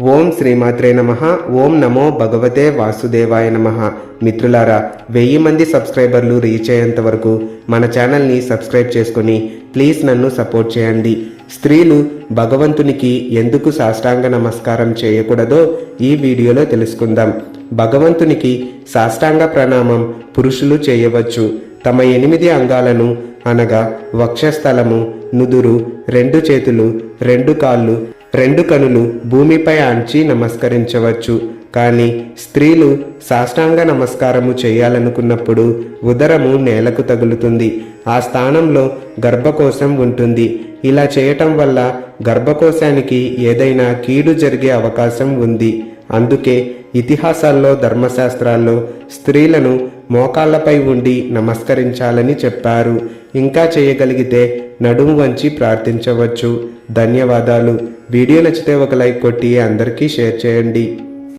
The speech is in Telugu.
ఓం శ్రీమాత్రే నమ. ఓం నమో భగవతే వాసుదేవాయ నమ. మిత్రులారా వెయ్యి మంది సబ్స్క్రైబర్లు రీచ్ అయ్యేంత వరకు మన ఛానల్ని సబ్స్క్రైబ్ చేసుకుని ప్లీజ్ నన్ను సపోర్ట్ చేయండి. స్త్రీలు భగవంతునికి ఎందుకు సాష్టాంగ నమస్కారం చేయకూడదో ఈ వీడియోలో తెలుసుకుందాం. భగవంతునికి సాష్టాంగ ప్రణామం పురుషులు చేయవచ్చు. తమ ఎనిమిది అంగాలను అనగా వక్షస్థలము నుదురు రెండు చేతులు రెండు కాళ్ళు రెండు కనులు భూమిపై ఆంచి నమస్కరించవచ్చు. కానీ స్త్రీలు సాష్టాంగ నమస్కారము చేయాలనుకున్నప్పుడు ఉదరము నేలకు తగులుతుంది. ఆ స్థానంలో గర్భకోశం ఉంటుంది. ఇలా చేయటం వల్ల గర్భకోశానికి ఏదైనా కీడు జరిగే అవకాశం ఉంది. అందుకే ఇతిహాసాల్లో ధర్మశాస్త్రాల్లో స్త్రీలను మోకాళ్ళపై ఉండి నమస్కరించాలని చెప్పారు. ఇంకా చేయగలిగితే నడుము వంచి ప్రార్థించవచ్చు. ధన్యవాదాలు. వీడియో నచ్చితే ఒక లైక్ కొట్టి అందరికీ షేర్ చేయండి.